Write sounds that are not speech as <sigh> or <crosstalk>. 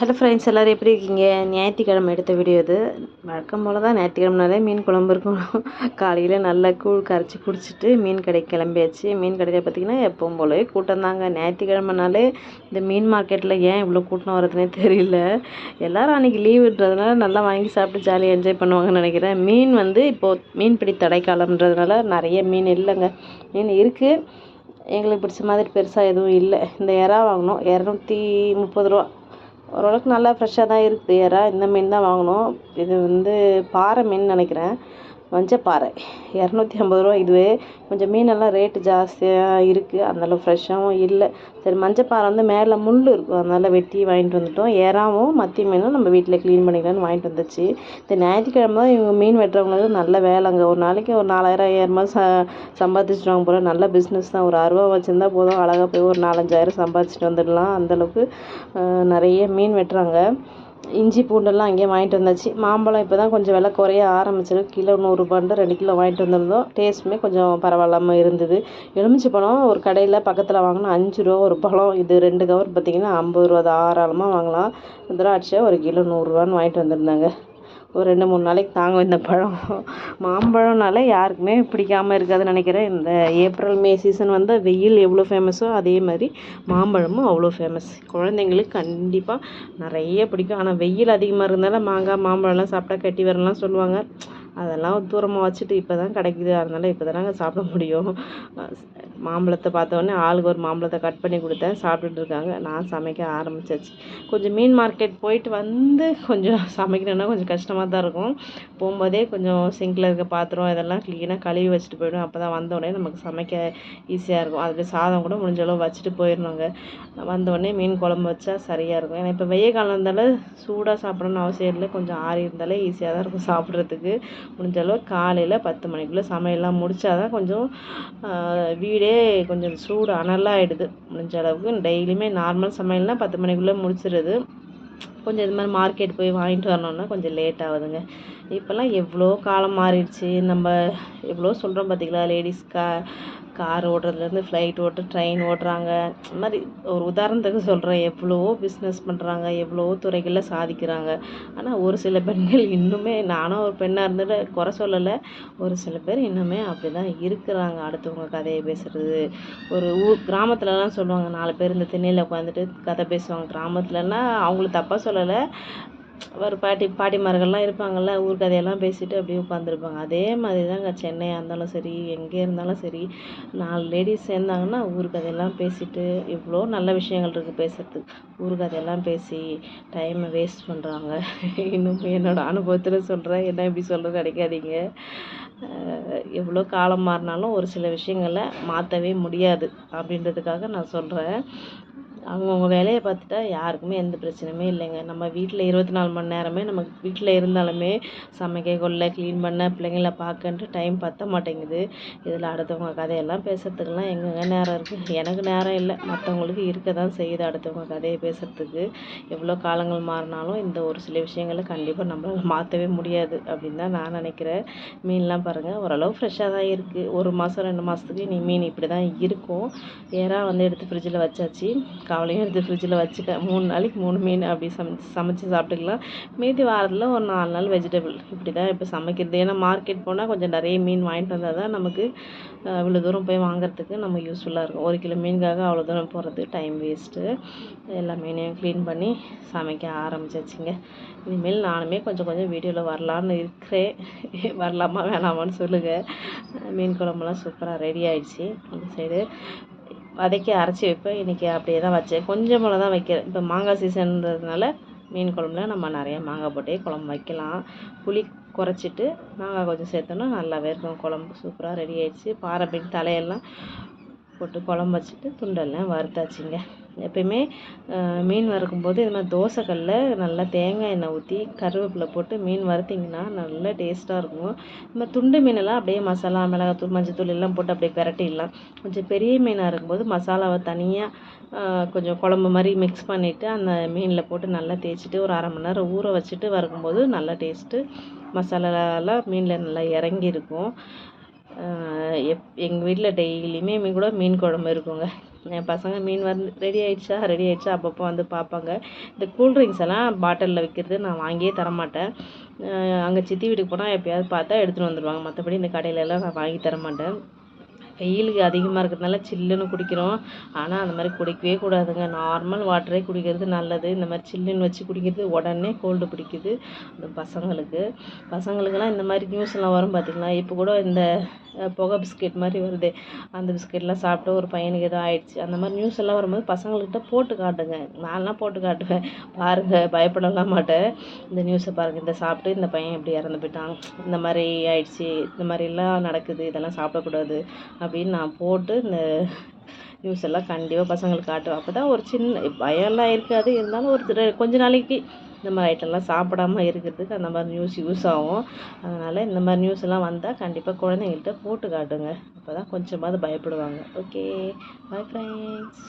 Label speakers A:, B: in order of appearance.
A: Hello friends எல்லோரும் எப்படி இருக்கீங்க? ஞாயிற்றுக்கிழமை எடுத்த வீடியோ இது. வழக்கம் போல் தான் ஞாயிற்றுக்கிழமைனாலே மீன் குழம்பு இருக்கும் காலையில் நல்லா கூழ் கரைச்சி குடிச்சிட்டு மீன் கடைக்கு கிளம்பியாச்சு. மீன் கடையில் பார்த்திங்கன்னா எப்பவும் போலவே கூட்டம் தாங்க. ஞாயிற்றுக்கிழமைனாலே இந்த மீன் மார்க்கெட்டில் ஏன் இவ்வளோ கூட்டம் வருதுன்னே தெரியல. எல்லோரும் அன்றைக்கி விடுறதுனால நல்லா வாங்கி சாப்பிட்டு ஜாலியாக என்ஜாய் பண்ணுவாங்கன்னு நினைக்கிறேன். மீன் வந்து இப்போது மீன்பிடி தடைக்காலம்ன்றதுனால நிறைய மீன் இல்லைங்க. மீன் இருக்குது எங்களுக்கு பிடிச்ச மாதிரி பெருசாக எதுவும் இல்லை. இந்த இறா வாங்கினோம் இரநூத்தி முப்பது ரூபா. ஓரளவுக்கு நல்லா ஃப்ரெஷ்ஷாக தான் இருக்குது இறா இந்த மீன் தான் வாங்கினோம் இது வந்து பாறை மீன் நினைக்கிறேன். மஞ்சப்பாறை. இரநூத்தி ஐம்பது ரூபா. இதுவே கொஞ்சம் மீனெல்லாம் ரேட்டு ஜாஸ்தியாக இருக்குது அந்தளவு ஃப்ரெஷ்ஷாகவும் இல்லை. சரி மஞ்சப்பாறை வந்து மேலே முள் இருக்கும். அதனால் வெட்டி வாங்கிட்டு வந்துட்டோம். எறாவும் மத்தி மீனும் நம்ம வீட்டில் க்ளீன் பண்ணிக்கலாம்னு வாங்கிட்டு வந்துச்சு. இந்த ஞாயிற்றுக்கிழமை தான் இவங்க மீன் வெட்டுறவங்களுக்கு நல்ல வேலைங்க ஒரு நாளைக்கு ஒரு நாலாயிரம் ஐயாயிரமா ச சம்பாதிச்சிடுவாங்க போல். நல்ல பிஸ்னஸ் தான். ஒரு அறுபா வச்சுருந்தா போதும். அழகாக போய் ஒரு நாலஞ்சாயிரம் சம்பாதிச்சிட்டு வந்துடலாம். அந்தளவுக்கு நிறைய மீன் வெட்டுறாங்க. இஞ்சி பூண்டெல்லாம் அங்கேயே வாங்கிட்டு வந்தாச்சு. மாம்பழம் இப்போ தான் கொஞ்சம் விலை குறைய ஆரம்பிச்சிருக்கு. கிலோ நூறுரூபான்ட்டு ரெண்டு கிலோ வாங்கிட்டு வந்திருந்தோம். டேஸ்ட்டுமே கொஞ்சம் பரவாயில்லாமல் இருந்தது. எலுமிச்சை பழம் ஒரு கடையில் பக்கத்தில் வாங்கினா அஞ்சு ரூபா ஒரு பழம். இது ரெண்டு கவர் பார்த்திங்கன்னா ஐம்பது ரூபா. தாராளமாக வாங்கலாம். திராட்சை ஒரு கிலோ நூறுரூவான்னு வாங்கிட்டு வந்திருந்தாங்க. ஒரு ரெண்டு மூணு நாளைக்கு தாங்கும் இந்த பழம். மாம்பழம்னாலே யாருக்குமே பிடிக்காமல் இருக்காதுன்னு நினைக்கிறேன். இந்த ஏப்ரல் மே சீசன் வந்து வெயில் எவ்வளோ ஃபேமஸோ அதே மாதிரி மாம்பழமும் அவ்வளோ ஃபேமஸ் குழந்தைங்களுக்கு கண்டிப்பாக நிறைய பிடிக்கும். ஆனால் வெயில் அதிகமாக இருந்தாலும் மாங்காய் மாம்பழம்லாம் சாப்பிட்டா கட்டி வரலாம் சொல்லுவாங்க. அதெல்லாம் தூரமாக வச்சுட்டு இப்போ தான் கிடைக்குது அதனால் இப்போ தானங்க சாப்பிட முடியும். மாம்பழத்தை பார்த்தோன்னே ஆளுக்கு ஒரு மாம்பழத்தை கட் பண்ணி கொடுத்தேன். சாப்பிட்டுட்டு இருக்காங்க. நான் சமைக்க ஆரம்பிச்சாச்சு. கொஞ்சம் மீன் மார்க்கெட் போயிட்டு வந்து கொஞ்சம் சமைக்கணுன்னா கொஞ்சம் கஷ்டமாக தான் இருக்கும். போகும்போதே கொஞ்சம் சிங்கில் இருக்க பாத்திரம் இதெல்லாம் க்ளீனாக கழுவி வச்சுட்டு போயிடும். அப்போ தான் வந்தோடனே நமக்கு சமைக்க ஈஸியாக இருக்கும். அதுக்கு சாதம் கூட முடிஞ்ச அளவு வச்சுட்டு போயிடணுங்க. வந்தோடனே மீன் குழம்பு வச்சா சரியாக இருக்கும். ஏன்னா இப்போ வெய்ய காலம் இருந்தாலும் சூடாக சாப்பிடணும்னு அவசியம் இல்லை. கொஞ்சம் ஆறி இருந்தாலே ஈஸியாக தான் இருக்கும் சாப்பிட்றதுக்கு. முடிஞ்ச அளவு காலையில் பத்து மணிக்குள்ளே சமையல்லாம் முடித்தா தான் கொஞ்சம் வீடே கொஞ்சம் சூடு அனலாகிடுது முடிஞ்ச அளவுக்கு டெய்லியுமே நார்மல் சமையல்னால் பத்து மணிக்குள்ளே முடிச்சிடுது கொஞ்சம் இது மாதிரி மார்க்கெட் போய் வாங்கிட்டு வரணுன்னா கொஞ்சம் லேட் ஆகுதுங்க. இப்போல்லாம் எவ்வளோ காலம் மாறிடுச்சு. நம்ம எவ்வளோ சொல்கிறோம் பார்த்திங்களா லேடிஸ்க்கா கார் ஓட்டுறதுலேருந்து ஃப்ளைட் ஓட்டு ட்ரெயின் ஓட்டுறாங்க. இந்த மாதிரி ஒரு உதாரணத்துக்கு சொல்கிறேன் எவ்வளவோ பிஸ்னஸ் பண்ணுறாங்க எவ்வளவோ துறைகளில் சாதிக்கிறாங்க. ஆனால் ஒரு சில பெண்கள் இன்னுமே நானும் ஒரு பெண்ணாக இருந்துட்டு குறை சொல்லலை. ஒரு சில பேர் இன்னுமே அப்படி தான் இருக்கிறாங்க. அடுத்தவங்க கதையை பேசுகிறது ஒரு ஊர் கிராமத்துலலாம் சொல்லுவாங்க. நாலு பேர் இந்த திண்ணையில் உட்காந்துட்டு கதை பேசுவாங்க. கிராமத்துலலாம் அவங்களுக்கு தப்பாக சொல்லலை. ஒரு பாட்டி பாட்டிமார்கள்லாம் இருப்பாங்கள்ல ஊர் கதையெல்லாம் பேசிட்டு அப்படியே உட்காந்துருப்பாங்க அதே மாதிரி தாங்க சென்னையாக இருந்தாலும் சரி எங்கே இருந்தாலும் சரி நாலு லேடிஸ் சேர்ந்தாங்கன்னா ஊர் கதையெல்லாம் பேசிட்டு இவ்வளோ நல்ல விஷயங்கள் இருக்குது பேசுகிறதுக்கு ஊர் கதையெல்லாம் பேசி டைமை வேஸ்ட் பண்ணுறாங்க இன்னும் என்னோடய அனுபவத்தில் சொல்கிறேன் என்ன இப்படி சொல்கிறது கிடைக்காதீங்க எவ்வளோ காலம் மாறினாலும் ஒரு சில விஷயங்களை மாற்றவே முடியாது அப்படின்றதுக்காக நான் சொல்கிறேன் அவங்கவுங்க வேலையை பார்த்துட்டா யாருக்குமே எந்த பிரச்சனையுமே இல்லைங்க. நம்ம வீட்டில் இருபத்தி நாலு மணி நேரமே நமக்கு வீட்டில் இருந்தாலுமே சமைக்க கொள்ள க்ளீன் பண்ண பிள்ளைங்கள பார்க்கன்ட்டு டைம் பற்ற மாட்டேங்குது. இதில் அடுத்தவங்க கதையெல்லாம் பேசுகிறதுக்கெல்லாம் எங்கெங்க நேரம் இருக்குது எனக்கு நேரம் இல்லை. மற்றவங்களுக்கு இருக்க தான் செய்யுது அடுத்தவங்க கதையை பேசுகிறதுக்கு எவ்வளோ காலங்கள் மாறினாலும் இந்த ஒரு சில விஷயங்களை கண்டிப்பாக நம்மளால் மாற்றவே முடியாது அப்படின்னு தான் நான் நினைக்கிறேன். மீன்லாம் பாருங்கள் ஓரளவு ஃப்ரெஷ்ஷாக தான் இருக்குது ஒரு மாதம் ரெண்டு மாதத்துக்கு நீ மீன் இப்படி தான் இருக்கும். ஏறா வந்து எடுத்து ஃப்ரிட்ஜில் வச்சாச்சு. அவளையும் எடுத்து ஃப்ரிட்ஜில் வச்சுட்டேன். மூணு நாளைக்கு மூணு மீன் அப்படி சமைச்சு சமைச்சு சாப்பிட்டுக்கலாம். மீதி வாரத்தில் ஒரு நாலு நாள் வெஜிடபிள் இப்படி தான் இப்போ சமைக்கிறது. ஏன்னா மார்க்கெட் போனால் கொஞ்சம் நிறைய மீன் வாங்கிட்டு வந்தால் தான் நமக்கு இவ்வளோ தூரம் போய் வாங்குறதுக்கு நம்ம யூஸ்ஃபுல்லாக இருக்கும். ஒரு கிலோ மீனுக்காக அவ்வளோ தூரம் போகிறது டைம் வேஸ்ட்டு எல்லா மீனையும் க்ளீன் பண்ணி சமைக்க ஆரம்பிச்சாச்சுங்க. இனிமேல் நானுமே கொஞ்சம் கொஞ்சம் வீடியோவில் வரலான்னு இருக்கிறேன். <laughs> வரலாமா வேணாமான்னு சொல்லுங்கள் மீன் குழம்புலாம் சூப்பராக ரெடி ஆகிடுச்சி அந்த சைடு வதக்கி அரைச்சி வைப்பேன். இன்றைக்கி அப்படியே தான் வச்சேன். கொஞ்சம் போல் தான் வைக்கிறேன். இப்போ மாங்காய் சீசன்றதுனால மீன் குழம்புல நம்ம நிறையா மாங்காய் போட்டே குழம்பு வைக்கலாம். புளி குறைச்சிட்டு மாங்காய் கொஞ்சம் சேர்த்தோன்னா நல்லாவே இருக்கும். குழம்பு சூப்பராக ரெடி ஆயிடுச்சு. பாறை மீன் தலையெல்லாம் போட்டு குழம்பு வச்சுட்டு துண்டெல்லாம் வறுத்தாச்சுங்க. எப்பயுமே மீன் வறுக்கும்போது இது மாதிரி தோசைக்கல்ல நல்லா தேங்காய் எண்ணெய் ஊற்றி கருவேப்பிலை போட்டு மீன் வறுத்திங்கன்னா நல்லா டேஸ்ட்டாக இருக்கும். நம்ம துண்டு மீனெல்லாம் அப்படியே மசாலா மிளகாத்தூள் மஞ்சத்தூள் எல்லாம் போட்டு அப்படியே பிரட்டிடலாம். கொஞ்சம் பெரிய மீனாக இருக்கும்போது மசாலாவை தனியாக கொஞ்சம் குழம்பு மாதிரி மிக்ஸ் பண்ணிவிட்டு அந்த மீனில் போட்டு நல்லா தேய்ச்சிட்டு ஒரு அரை மணி நேரம் ஊற வச்சுட்டு வறுக்கும்போது நல்லா டேஸ்ட்டு மசாலாலாம் மீனில் நல்லா இறங்கி இருக்கும் எப் எங்கள் வீட்டில் டெய்லியுமே மீன் கூட மீன் குழம்பு இருக்குங்க. என் பசங்க மீன் வந்து ரெடி ஆயிடுச்சா? ரெடி ஆயிடுச்சா? அப்பப்போ வந்து பார்ப்பாங்க. இந்த கூல்ட்ரிங்க்ஸ் எல்லாம் பாட்டிலில் விற்கிறது நான் வாங்கியே தரமாட்டேன். அங்கே சித்தி வீட்டுக்கு போனால் எப்பயாவது பார்த்தா எடுத்துகிட்டு வந்துடுவாங்க மற்றபடி இந்த கடையில எல்லாம் நான் வாங்கி தர மாட்டேன் வெயிலுக்கு அதிகமாக இருக்கிறதுனால சில்லுன்னு குடிக்கிறோம். ஆனால் அந்த மாதிரி குடிக்கவே கூடாதுங்க. நார்மல் வாட்டரே குடிக்கிறது நல்லது. இந்த மாதிரி சில்லுன்னு வச்சு குடிக்கிறது உடனே கோல்டு பிடிக்குது. அந்த பசங்களுக்கு. பசங்களுக்கெல்லாம் இந்த மாதிரி நியூஸ்லாம் வரும் பார்த்திங்களா இப்போ கூட இந்த புகை பிஸ்கெட் மாதிரி வருது. அந்த பிஸ்கெட்லாம் சாப்பிட்டு ஒரு பையனுக்கு ஏதோ ஆயிடுச்சு. அந்த மாதிரி நியூஸ் எல்லாம் வரும்போது பசங்கள்கிட்ட போட்டு காட்டுங்க. நான்லாம் போட்டு காட்டுவேன். பாருங்கள் பயப்படலாம் மாட்டேன். இந்த நியூஸை பாருங்கள் இந்த சாப்பிட்டு இந்த பையன் இப்படி இறந்து போயிட்டான். இந்த மாதிரி ஆயிடுச்சு. இந்த மாதிரிலாம் நடக்குது. இதெல்லாம் சாப்பிடக்கூடாது. அப்படின்னு நான் போட்டு இந்த நியூஸ் எல்லாம் கண்டிப்பாக பசங்களுக்கு காட்டுவேன். அப்போ தான் ஒரு சின்ன பயம்லாம் இருக்காது. இருந்தாலும் ஒரு கொஞ்ச நாளைக்கு இந்த மாதிரி ஐட்டம்லாம் சாப்பிடாம இருக்கிறதுக்கு அந்த மாதிரி நியூஸ் யூஸ் ஆகும். அதனால் இந்த மாதிரி நியூஸ் எல்லாம் வந்தால் கண்டிப்பாக குழந்தைங்கள்ட்ட போட்டு காட்டுங்க. அப்போ தான் கொஞ்சமாவது பயப்படுவாங்க. Okay bye friends